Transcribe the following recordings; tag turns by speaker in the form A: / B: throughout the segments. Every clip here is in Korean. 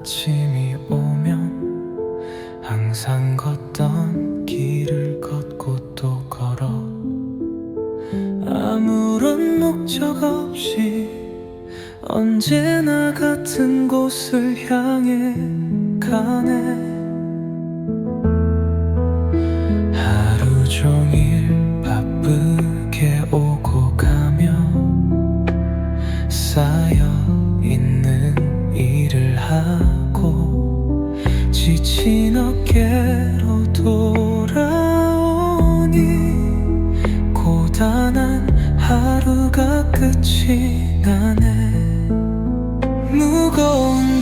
A: 아침이 오면 항상 걷던 길을 걷고 또 걸어 아무런 목적 없이 언제나 같은 곳을 향해 가네. 하루 종일 바쁘 지친 어깨로 돌아오니 고단한 하루가 끝이 나네. 무거운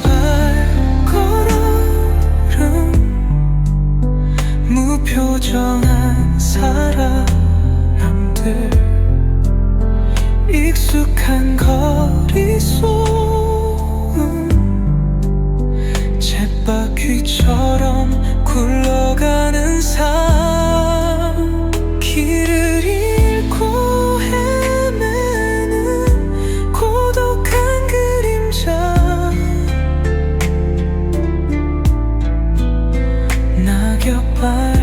A: 발걸음 무표정한 사람들 익숙한 거리 소 바퀴처럼 굴러가는 삶. 길을 잃고 헤매는 고독한 그림자. 낙엽 밟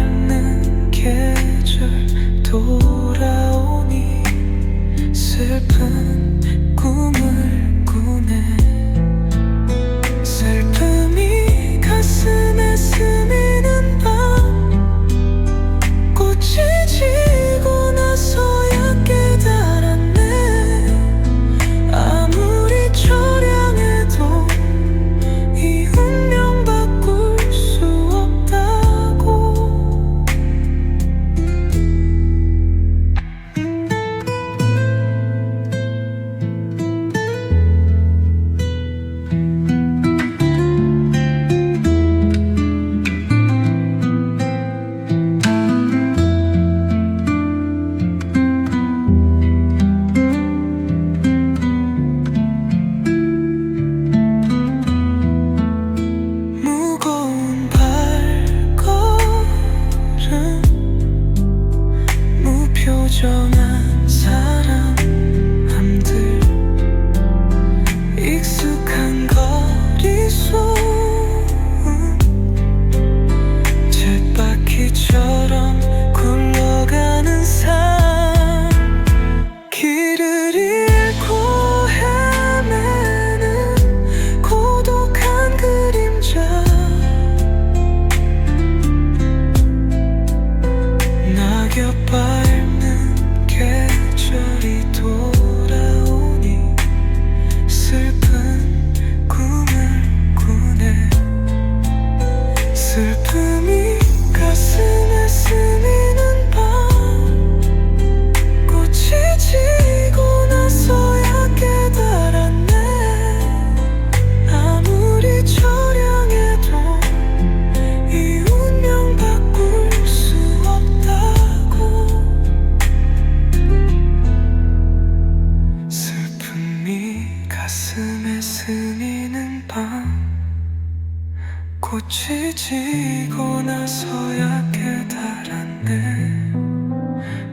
A: 꽃이 지고 나서야 깨달았네.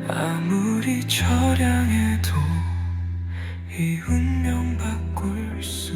A: 아무리 처량해도 이 운명 바꿀 수